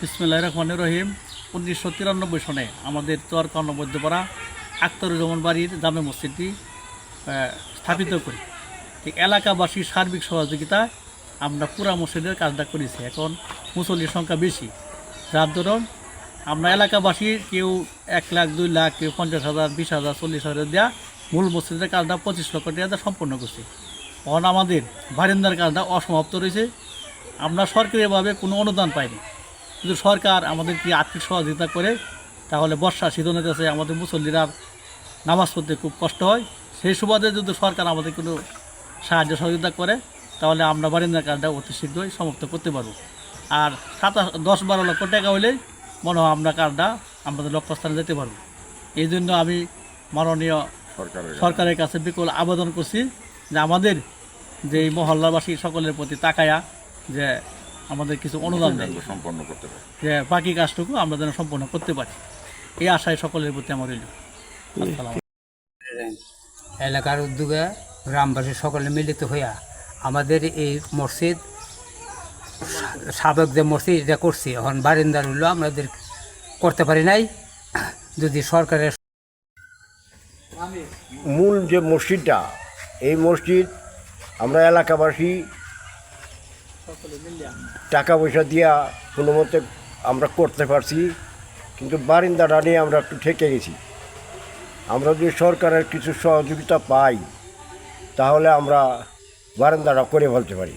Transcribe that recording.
বিসমুল্লাহ রহমান রহিম। উনিশশো তিরানব্বই সনে আমাদের চরকান্ন মধ্যপাড়া আক্তারুজ্জামান বাড়ির জামে মসজিদটি স্থাপিত করি। ঠিক এলাকাবাসীর সার্বিক সহযোগিতায় আমরা পুরা মসজিদের কাজটা করেছি। এখন মুসল্লির সংখ্যা বেশি। যার দরুন আমরা এলাকাবাসী কেউ এক লাখ, দুই লাখ, কেউ পঞ্চাশ হাজার, বিশ হাজার, চল্লিশ হাজার দেওয়া মূল মসজিদের কাজটা পঁচিশ লক্ষ টাকা সম্পন্ন করছি। এখন আমাদের বারিন্দার কাজটা অসমাপ্ত রয়েছে। আমরা সরকারিভাবে কোনো অনুদান পাইনি। কিন্তু সরকার আমাদেরকে আর্থিক সহযোগিতা করে তাহলে বর্ষা শীতনের কাছে আমাদের মুসল্লিরা নামাজ পড়তে খুব কষ্ট হয়। সেই সুবাদে যদি সরকার আমাদের কোনো সাহায্য সহযোগিতা করে তাহলে আমরা বারিন্দার কাজটা অতি শীঘ্রই সমাপ্ত করতে পারব। আর সাতাশ দশ বারো লক্ষ টাকা হলেই মনে হয় আমরা কাজটা আমাদের লক্ষ্যস্থানে যেতে পারব। এই জন্য আমি মাননীয় সরকারের সরকারের কাছে বিকল আবেদন করছি যে আমাদের যে এই মহল্লাবাসী সকলের প্রতি তাকায়া যে আমাদের কিছু অনুদান দেয়। সম্পন্ন করতে পারে। যে বাকি কাজটুকু আমরা যেন সম্পন্ন করতে পারি। এই আশায় সকলের প্রতি আমার রইল। এলাকার উদ্যোগে গ্রামবাসী সকলে মিলিত হইয়া আমাদের এই মসজিদ সাবেক যে মসজিদ এটা করছি এখন বারিন্দার হইল আমাদের করতে পারি নাই। যদি সরকারের মূল যে মসজিদটা এই মসজিদ আমরা এলাকাবাসী টাকা পয়সা দিয়া কোনো মতে আমরা করতে পারছি, কিন্তু বারিন্দাটা নিয়ে আমরা একটু ঠেকে গেছি। আমরা যদি সরকারের কিছু সহযোগিতা পাই, তাহলে আমরা বারান্দাটা করে ফেলতে পারি।